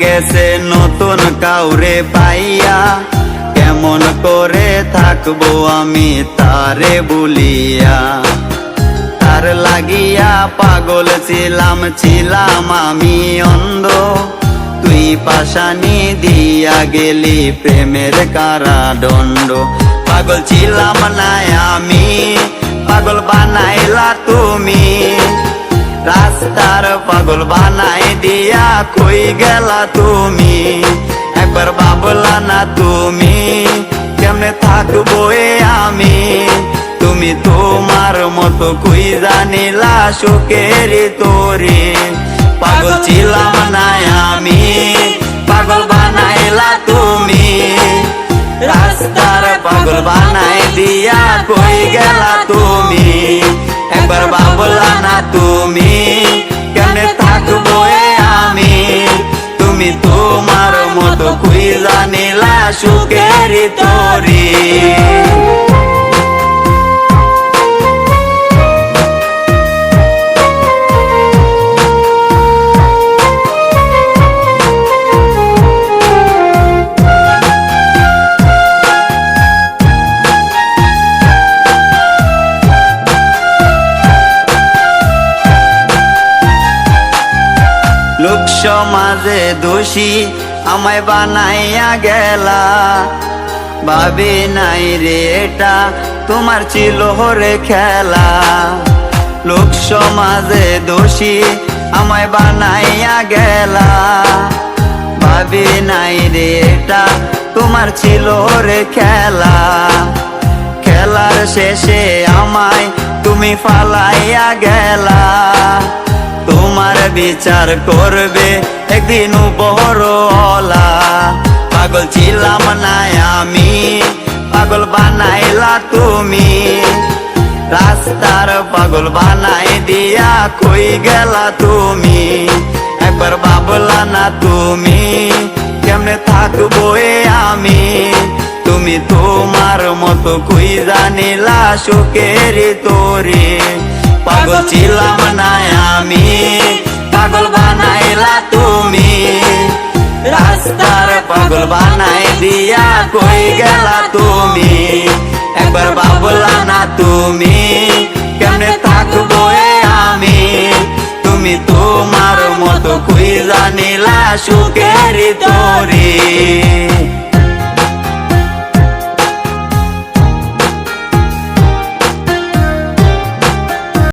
গেছে নতুন কাউরে পাইয়া। কেমন করে থাকব আমি তারে বলিয়া। তার লাগিয়া পাগল ছিলাম ছিলাম আমি অন্ধ। তুই পাশানি দিয়া গেলি প্রেমের কারাদণ্ড। পাগল ছিলাম না আমি, পাগল বানাইলা রাস্তার পাগল বানাই দিয়া কই গেলা তুমি? একবার বাবলা না তুমি, কেমনে থাকব আমি? তুমি তোমার মতো কই জানিলা সুখের তোরে? পাগল ছিলাম না আমি, পাগল বানাইলা তুমি। রাস্তার পাগল বানাই দিয়া কই গেলা তুমি? একবার বাবলা না তুমি জানিলা সুখের তোরে। লোক সমাজে দোষী আমায় বানাইয়া গেলা। ভাবি নাই রে এটা, তোমার ছিল হরে খেলা। লোক সমাজে দোষী, আমায় বানাইয়া গেলা। ভাবি নাই রে এটা, তোমার ছিল রে খেলা। খেলার শেষে আমায় তুমি ফালাইয়া গেলা। তোমার বিচার করবে। একদিন বড়লা পাগল ছিলাম না আমি, পাগল বানাইলা তুমি। রাস্তার পাগল বানাই দিয়া কই গেলা তুমি? একবার বাবলা না তুমি, কেমনে থাকব আমি? তুমি তোমার মতো কই জানিলা সুখের তোরে। পাগল ছিলাম না আমি, পাগল বানাইলা তুমি। রাস্তার পাগল বানাই দিয়া কই গেলা তুমি? একবার বাবলা না তুমি, কেমনে থাকব আমি? তুমি তোমার মতো কই জানিলা সুখের তোরে।